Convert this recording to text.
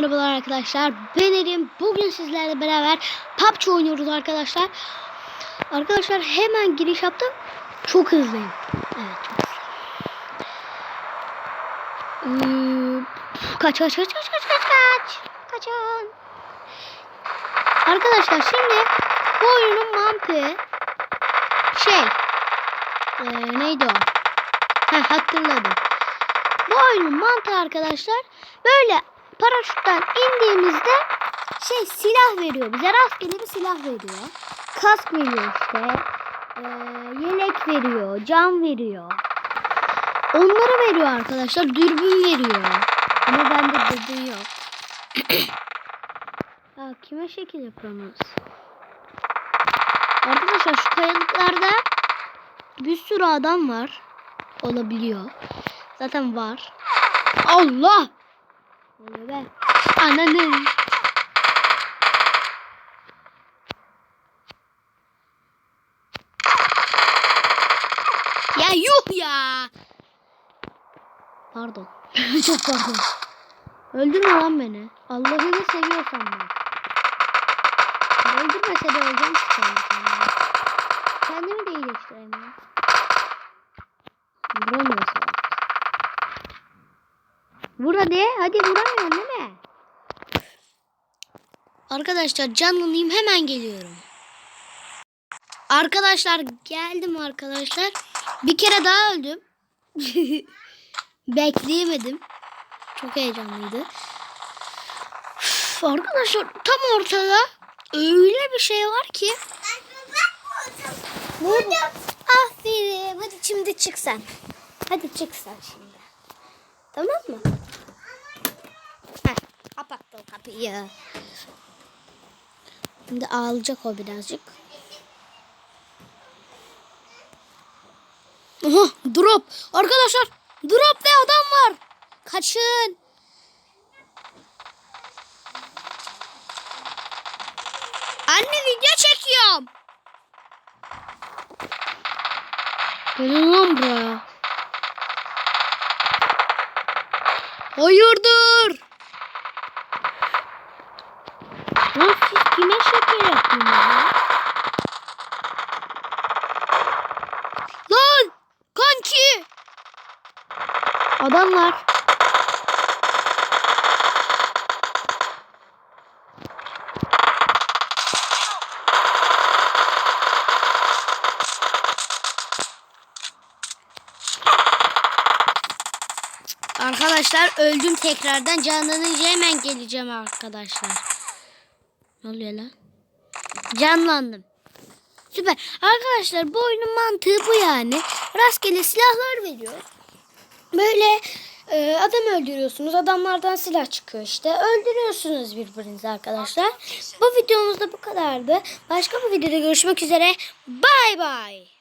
merhabalar arkadaşlar. Ben Erim. Bugün sizlerle beraber PUBG oynuyoruz arkadaşlar. Arkadaşlar hemen giriş yaptım. Çok hızlıyım. Evet çok hızlıyım. Ee, kaç kaç kaç kaç kaç kaç kaç. Kaçın. Arkadaşlar şimdi bu oyunun mantığı şey ee, neydi o? Ha hatırladım. Bu oyunun mantığı arkadaşlar böyle paraşütten indiğimizde şey silah veriyor bize rastgele bir silah veriyor. Kask veriyor işte. Ee, yelek veriyor, cam veriyor. Onları veriyor arkadaşlar. Dürbün veriyor. Ama bende dürbün yok. ya kime şekil yapıyorsunuz? Arkadaşlar şu kayalıklarda bir sürü adam var. Olabiliyor. Zaten var. Allah! Oluyor be. Ananın. Ya yuh ya. Pardon. Çok pardon. Öldürme lan beni. Allah'ını seviyorsan ben. Öldürmese de öleceğim ki kendi kendime. Kendimi de iyileştiremiyorum. Vur hadi. Hadi vuramıyorsun değil mi? Arkadaşlar canlanayım hemen geliyorum. Arkadaşlar geldim arkadaşlar. Bir kere daha öldüm. Bekleyemedim. Çok heyecanlıydı. Arkadaşlar tam ortada öyle bir şey var ki. Burada. Aferin. Hadi şimdi çık sen. Hadi çık sen şimdi. Tamam mı? Heh, kapattım kapıyı. Şimdi ağlayacak o birazcık. Oha drop. Arkadaşlar drop ve adam var. Kaçın. Anne video çekiyorum. Gelin lan buraya. Hayırdır? Lan siz kime şeker yapıyorsunuz ya? Lan! Kanki! Adam Arkadaşlar öldüm tekrardan. Canlanınca hemen geleceğim arkadaşlar. Ne oluyor lan? Canlandım. Süper. Arkadaşlar bu oyunun mantığı bu yani. Rastgele silahlar veriyor. Böyle e, adam öldürüyorsunuz. Adamlardan silah çıkıyor işte. Öldürüyorsunuz birbirinizi arkadaşlar. Bu videomuz da bu kadardı. Başka bir videoda görüşmek üzere. Bay bay.